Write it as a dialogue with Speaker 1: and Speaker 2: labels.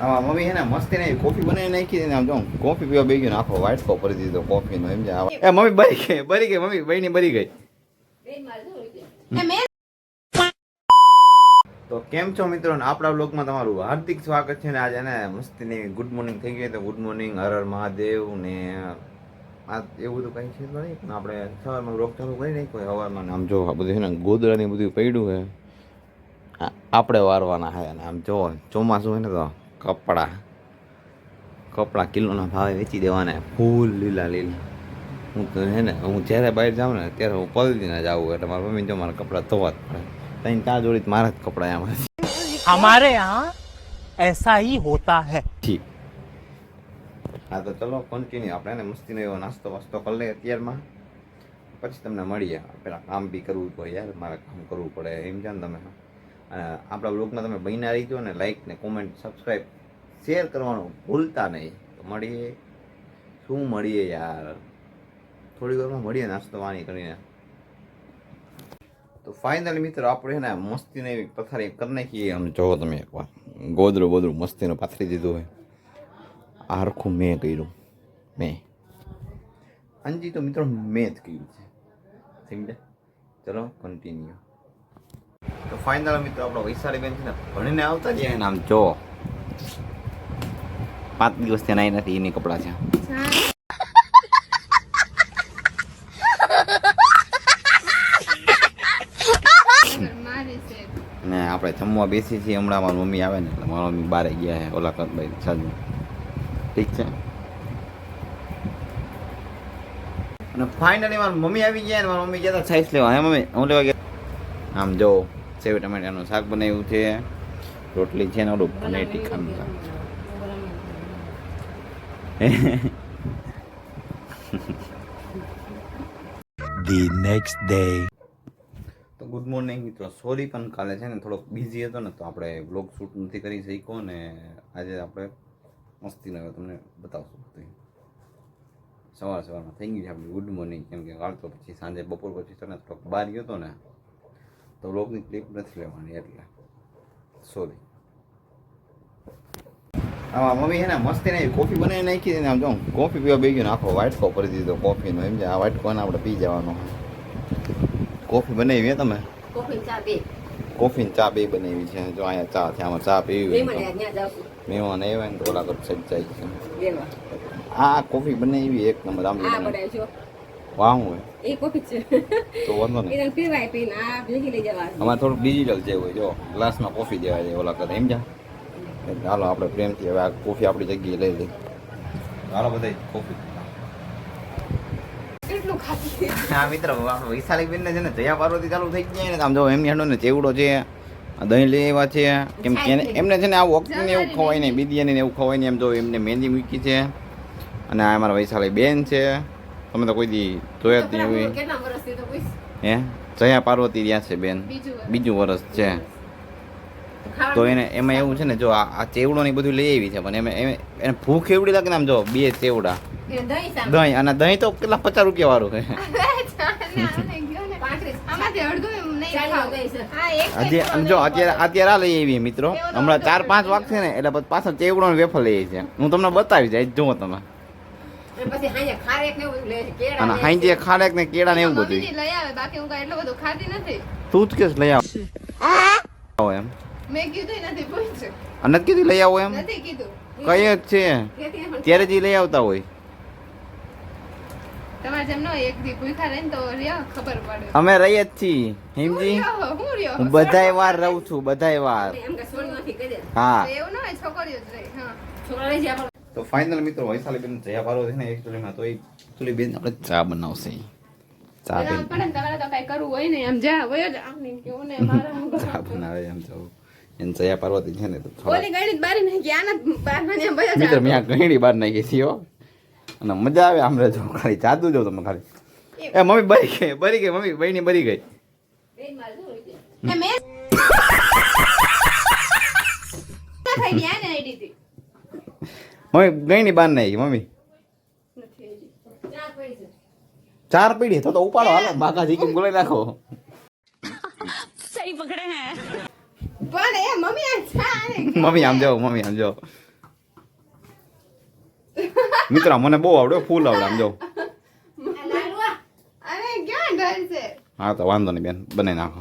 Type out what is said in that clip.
Speaker 1: આમાં મમ્મી હે ને મસ્તી નહીં કોફી બનાવી નાખી ને આમ જો કોફી પીવા બેસી ગયો ને, આખો વાટકો ભરી દીધો કોફીનો, એમ છે એ મમ્મી બરી ગઈ બરી ગઈ મમ્મી, બહેની બરી ગઈ. તો કેમ છો મિત્રો? આપણા બ્લોગમાં તમારું હાર્દિક સ્વાગત છે ને આજે ને મસ્તીની ગુડ મોર્નિંગ થઈ ગઈ તો ગુડ મોર્નિંગ હર હર મહાદેવ ને, આ એવું બધું કંઈ છે તો નહીં, પણ આપણે સવારમાં બ્લોગ ચાલુ કરી નાખ્યો હવારમાં આમ જો આ બધું છે ને ગોદડાને બધું પડ્યું છે. આપણે વારવાના છે અને આમ જો ચોમાસું હોય ને તો કપડાં. કપડાં કિલોના ભાવે વેચી દેવાના. ફૂલ લીલા લીલા. હું તો હે ને હું જ્યારે બહાર જાઉં ને ત્યારે હું પલદીને જાઉં એટલે મારા મમ્મી જો મારા કપડાં ધોવા જ પડે. તઈને ત્યાં જોડી મારા જ કપડાં એમ.
Speaker 2: હમારે યહાં એસા હી હોતા હૈ.
Speaker 1: ઠીક. હા તો ચલો કન્ટિન્યુ આપણે એને મસ્તીનો એવો નાસ્તો વાસ્તો કરી લઈએ અત્યારમાં. પછી તમને મળીએ. પેલા કામ બી કરવું પડે યાર મારે કામ કરવું પડે. એમ જાણ તમે. આપણા બ્લોગમાં તમે બન્યા રહીજો ને લાઈક ને કોમેન્ટ સબસ્ક્રાઈબ શેર કરવાનું ભૂલતા નહીં. તો મળીએ. શું મળીએ યાર? થોડી વારમાં મળીએ નાસ્તો વાણી કરીને. તો ફાઇનલી મિત્રો, આપણે છે ને મસ્તીને એવી પથારી કરી નાખીએ. આમ જોવો તમે એકવાર. ગોદરું ગોદરું મસ્તીનું પાથરી દીધું હોય. આરખું મેં કર્યું. મેં. અંજી તો મિત્રો મેં જ કર્યું છે. સમજ્યા? ચલો કન્ટિન્યુ તો ફાઇનલ મિત્રો આપણો વૈશાલી બેન છે ને ભણીને આવતા જ એને આમ જો. પાંચ દિવસ ત્યાં નાઈ નથી, એની કપડાં છે. ને આપણે જમવા બેસી છીએ, હમણાં મારી મમ્મી આવે ને એટલે મારી મમ્મી બારે ગયા છે ઓલા કરભાઈ સાજુ. ઠીક છે? અને ફાઇનલી મારી મમ્મી આવી ગયા ને, મારી મમ્મી ગયા હતા સાઈઝ લેવા. હે મમ્મી? હું લેવા ગયા? આમ જો. સેવ ટમેટાનું શાક બનાવ્યું છે. રોટલી છે ને ઓલું પનીર ટીખાનું શાક
Speaker 2: The next day.
Speaker 1: તો ગુડ મોર્નિંગ મિત્રો. સોરી પણ કાલે છે ને થોડોક બિઝી હતો ને તો આપણે બ્લોગ શૂટ નથી કરી શક્યો ને આજે આપણે મસ્તી નવે તમને બતાવશું બધું. સવાર સવારમાં થઈ ગયું છે આપણે ગુડ મોર્નિંગ કેમ કે કાલ તો પછી સાંજે બપોર પછી તો ને થોડોક બહાર ગયો હતો ને તો બ્લોગની ક્લિપ નથી લેવાની એટલે. સોરી આમાં મમ્મી એને મસ્તી નહીં કોફી બનાવી નાખી દીધી આમ જો કોફી પીવા બે ગયો ને આખો વાટકો ભરી દીધો કોફીનો એમ આ વાટકો ને આપણે પી જવાનો. કોફી બનાવી હે તમે?
Speaker 3: કોફી ચા બે.
Speaker 1: કોફી ચા બે બનાવી છે. જો અહીંયા ચા છે આમાં ચા પીવી મહેમાન આવ્યા ને તો ઓલા સજ જાય છે. આ કોફી બનાવી એક નંબર આમ વાહ હોય.
Speaker 3: એ કોફી છે
Speaker 1: તો વાંધો નહીં.
Speaker 3: એને પીવાય પીને આ ભેગી લઈ જવા
Speaker 1: અમારે થોડું ડિજિટલ જેવું હોય જો ગ્લાસમાં કોફી દેવા છે ઓલા કરતા એમ જા. ચાલો હાલો આપણે પ્રેમથી હવે આ કોફી આપણી જગ્યાએ લઈ લઈ હાલો બધા કોફી હા મિત્ર વૈશાલી બેન છે ને જયા પાર્વતી ચાલુ થઈ જાય ને આમ જો એમની હાંડો ને ચેવડો છે દહીં લઈ આવ્યા છે કેમ એમને છે ને આ વખત એવું ખવાય નહીં બિરયાની ને એવું ખવાય નહીં એમ જો એમને મહેંદી મૂકી છે અને આ અમારા વૈશાલી બેન છે. તમે તો કોઈ દી જોયા જ નહીં
Speaker 3: પૂછ
Speaker 1: હે જયા પાર્વતી ત્યાં છે બેન. બીજું વર્ષ. છે. તો એને એમાં એવું છે ને જો આ ચેવડો ને બધું લઈ આવી છે પણ એમ એને ભૂખ એવડી લાગે ને આમ જો બે ચેવડા.
Speaker 3: દહીં
Speaker 1: અને દહીં તો કેટલા પચાસ રૂપિયા વાળું છે.
Speaker 3: પાંત્રીસ.
Speaker 4: આમાંથી અડધું એમ નહીં
Speaker 3: ચાલીનું
Speaker 4: ખાવું.
Speaker 3: દહીં છે
Speaker 4: હા, એક જ
Speaker 1: અત્યારે અત્યારે આ લઈ આવી મિત્રો. હમણાં ચાર પાંચ વાગશે ને એટલે પાછળ ચેવડો ને વેફર લઈએ છીએ છે. હું તમને બતાવી જાય જુઓ તમે.
Speaker 3: અને હાંજે ખારેક ને એવું લે છે કેળા
Speaker 1: ને કેળા ને એવું બધું.
Speaker 4: લઈ આવે બાકી હું કાંઈ એટલું ખાતી નથી.
Speaker 1: તું જ કેસ લઈ આવો એમ.
Speaker 4: મેં કીધું નથી પૂછ્યું
Speaker 1: અને કીધું લઈ આવો એમ?
Speaker 4: નથી કીધું.
Speaker 1: કઈ જ છે. ત્યારે જ લઈ આવતા હોય. અમે રહી જ છીએ. હિમજી?
Speaker 4: હું
Speaker 1: બધાય વાર રહું છું બધાય વાર. હા.
Speaker 4: એવું ન હોય છોકરીઓ જ રહી હા.
Speaker 3: છોકરા
Speaker 1: તો ફાઇનલ મિત્રો વૈશાલી બેન જયા પારો છે ને એકચ્યુઅલીમાં તો એ એકચ્યુઅલી બેન આપણે ચા બનાવશે. ચા બેન.
Speaker 4: તમારે તો કઈ કરવું હોય ને આમ જા હોય જ આમ ને કેવું ને મારા
Speaker 1: ચા બનાવે એમ તો. એન જયા પાર્વતી છે ને તો
Speaker 4: ઓલી ગળી બારી નાખી આના બારમાં એમ વયો જા.
Speaker 1: મિત્ર મેં ઘણી બાર નાખી થયો હો. અને મજા આવે આમ જો ખાલી જાદુ જો તમે ખાલી. એ મમ્મી બરી ગઈ બરી ગઈ મમ્મી બહેની બરી ગઈ.
Speaker 3: બેન મારે છે?
Speaker 4: એ મેં ખાઈ ગયા ને આઈડી થી.
Speaker 1: મમ્મી ગઈ ની બાર નહીં મમ્મી.
Speaker 3: ચાર પીડી
Speaker 1: તો તો ઉપાડો હાલો બાકા જીકી બોલાઈ નાખો. સહી પકડે હે.
Speaker 4: પણ એ મમ્મી આ ચાર
Speaker 1: મમ્મી આમ જાઓ મમ્મી આમ જાઓ. મિત્ર મને બહુ આવડ્યો ફૂલ આવડે આમ
Speaker 4: જાઓ.
Speaker 1: હા તો વાંધો નહીં બેન બનાવી નાખો.